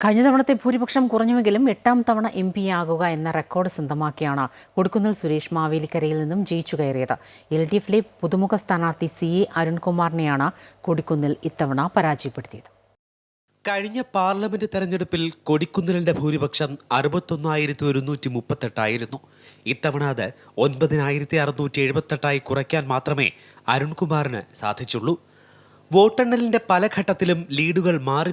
കഴിഞ്ഞ തവണത്തെ ഭൂരിപക്ഷം കുറഞ്ഞുവെങ്കിലും എട്ടാം തവണ എം പി ആകുക എന്ന റെക്കോർഡ് സ്വന്തമാക്കിയാണ് കൊടുക്കുന്നിൽ സുരേഷ് മാവേലിക്കരയിൽ നിന്നും ജയിച്ചു കയറിയത്. എൽ ഡി എഫിലെ പുതുമുഖ സ്ഥാനാർത്ഥി സി എ അരുൺകുമാറിനെയാണ് കൊടിക്കുന്നിൽ ഇത്തവണ പരാജയപ്പെടുത്തിയത്. കഴിഞ്ഞ പാർലമെന്റ് തെരഞ്ഞെടുപ്പിൽ കൊടിക്കുന്നിലിന്റെ ഭൂരിപക്ഷം അറുപത്തൊന്നായിരത്തി ഒരുന്നൂറ്റി മുപ്പത്തെട്ടായിരുന്നു. ഇത്തവണ അത് ഒൻപതിനായിരത്തി അറുന്നൂറ്റി എഴുപത്തെട്ടായി കുറയ്ക്കാൻ മാത്രമേ അരുൺകുമാറിന് സാധിച്ചുള്ളൂ. വോട്ടെണ്ണലിന്റെ പല ഘട്ടത്തിലും ലീഡുകൾ മാറി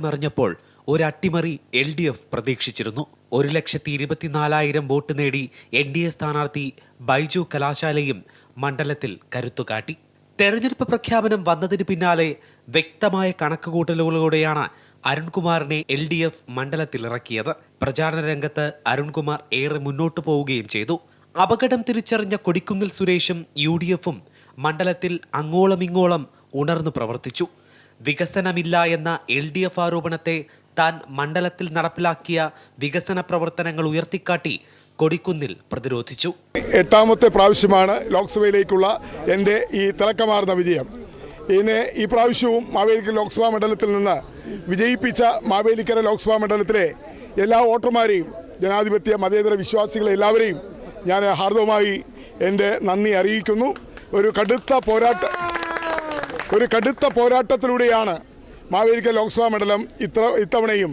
മറിഞ്ഞപ്പോൾ ഒരു അട്ടിമറി എൽ ഡി എഫ് പ്രതീക്ഷിച്ചിരുന്നു. ഒരു ലക്ഷത്തി ഇരുപത്തിനാലായിരം വോട്ട് നേടി എൻ ഡി എ സ്ഥാനാർത്ഥി ബൈജു കലാശാലയും മണ്ഡലത്തിൽ കരുത്തുകാട്ടി. തെരഞ്ഞെടുപ്പ് പ്രഖ്യാപനം വന്നതിന് പിന്നാലെ വ്യക്തമായ കണക്കുകൂട്ടലുകളോടെയാണ് അരുൺകുമാറിനെ എൽ ഡി എഫ് മണ്ഡലത്തിൽ ഇറക്കിയത് പ്രചാരണ രംഗത്ത് അരുൺകുമാർ ഏറെ മുന്നോട്ടു പോവുകയും ചെയ്തു. അപകടം തിരിച്ചറിഞ്ഞ കൊടിക്കുന്നിൽ സുരേഷും യു ഡി എഫും മണ്ഡലത്തിൽ അങ്ങോളമിങ്ങോളം ഉണർന്നു പ്രവർത്തിച്ചു. വികസനമില്ല എന്ന എൽ ഡി എഫ് ആരോപണത്തെ താൻ മണ്ഡലത്തിൽ നടപ്പിലാക്കിയ വികസന പ്രവർത്തനങ്ങൾ ഉയർത്തിക്കാട്ടി കൊടിക്കുന്നിൽ പ്രതിരോധിച്ചു. എട്ടാമത്തെ പ്രാവശ്യമാണ് ലോക്സഭയിലേക്കുള്ള എന്റെ ഈ തിളക്കമാർന്ന വിജയം. ഇനി ഈ പ്രാവശ്യവും മാവേലിക്കര ലോക്സഭാ മണ്ഡലത്തിൽ നിന്ന് വിജയിപ്പിച്ച മാവേലിക്കര ലോക്സഭാ മണ്ഡലത്തിലെ എല്ലാ വോട്ടർമാരെയും ജനാധിപത്യ മതേതര വിശ്വാസികളെ എല്ലാവരെയും ഞാൻ ഹാർദവമായി എന്റെ നന്ദി അറിയിക്കുന്നു. ഒരു കടുത്ത പോരാട്ട ഒരു കടുത്ത പോരാട്ടത്തിലൂടെയാണ് മാവേലിക്കര ലോക്സഭാ മണ്ഡലം ഇത്ര ഇത്തവണയും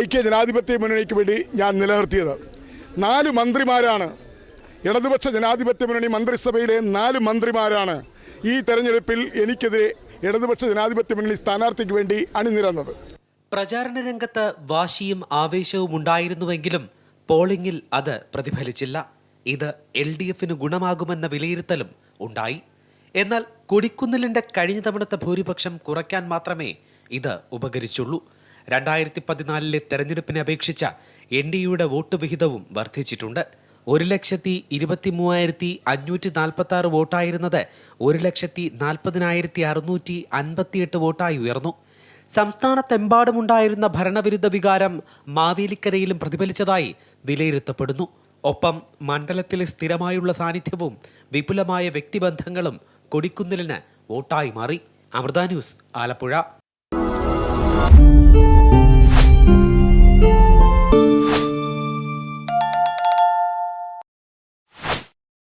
ഐക്യ ജനാധിപത്യ മുന്നണിക്ക് വേണ്ടി ഞാൻ നിലനിർത്തിയത്. നാല് മന്ത്രിമാരാണ്. ഇടതുപക്ഷ ജനാധിപത്യ മുന്നണി മന്ത്രിസഭയിലെ നാല് മന്ത്രിമാരാണ് ഈ തെരഞ്ഞെടുപ്പിൽ എനിക്കെതിരെ ഇടതുപക്ഷ ജനാധിപത്യ മുന്നണി സ്ഥാനാർത്ഥിക്ക് വേണ്ടി അണിനിരന്നത്. പ്രചാരണ രംഗത്ത് വാശിയും ആവേശവും ഉണ്ടായിരുന്നുവെങ്കിലും പോളിംഗിൽ അത് പ്രതിഫലിച്ചില്ല. ഇത് എൽ ഡി എഫിന് ഗുണമാകുമെന്ന വിലയിരുത്തലും ഉണ്ടായി. എന്നാൽ കൊടിക്കുന്നിലിന്റെ കഴിഞ്ഞ തവണത്തെ ഭൂരിപക്ഷം കുറയ്ക്കാൻ മാത്രമേ ഇത് ഉപകരിച്ചുള്ളൂ. രണ്ടായിരത്തി പതിനാലിലെ തെരഞ്ഞെടുപ്പിനെ അപേക്ഷിച്ച എൻ ഡി യുടെ വോട്ട് വിഹിതവും വർദ്ധിച്ചിട്ടുണ്ട്. ഒരു ലക്ഷത്തി ഇരുപത്തി മൂവായിരത്തി അഞ്ഞൂറ്റി നാൽപ്പത്തി ആറ് വോട്ടായിരുന്നത് ഒരു ലക്ഷത്തി നാൽപ്പതിനായിരത്തി അറുന്നൂറ്റി അൻപത്തിയെട്ട് വോട്ടായി ഉയർന്നു. സംസ്ഥാനത്തെമ്പാടുമുണ്ടായിരുന്ന ഭരണവിരുദ്ധ വികാരം മാവേലിക്കരയിലും പ്രതിഫലിച്ചതായി വിലയിരുത്തപ്പെടുന്നു. ഒപ്പം മണ്ഡലത്തിലെ സ്ഥിരമായുള്ള സാന്നിധ്യവും വിപുലമായ വ്യക്തിബന്ധങ്ങളും കൊടിക്കുന്നിലിന് വോട്ടായി മാറി. Amrita news Alappuzha. Thank you.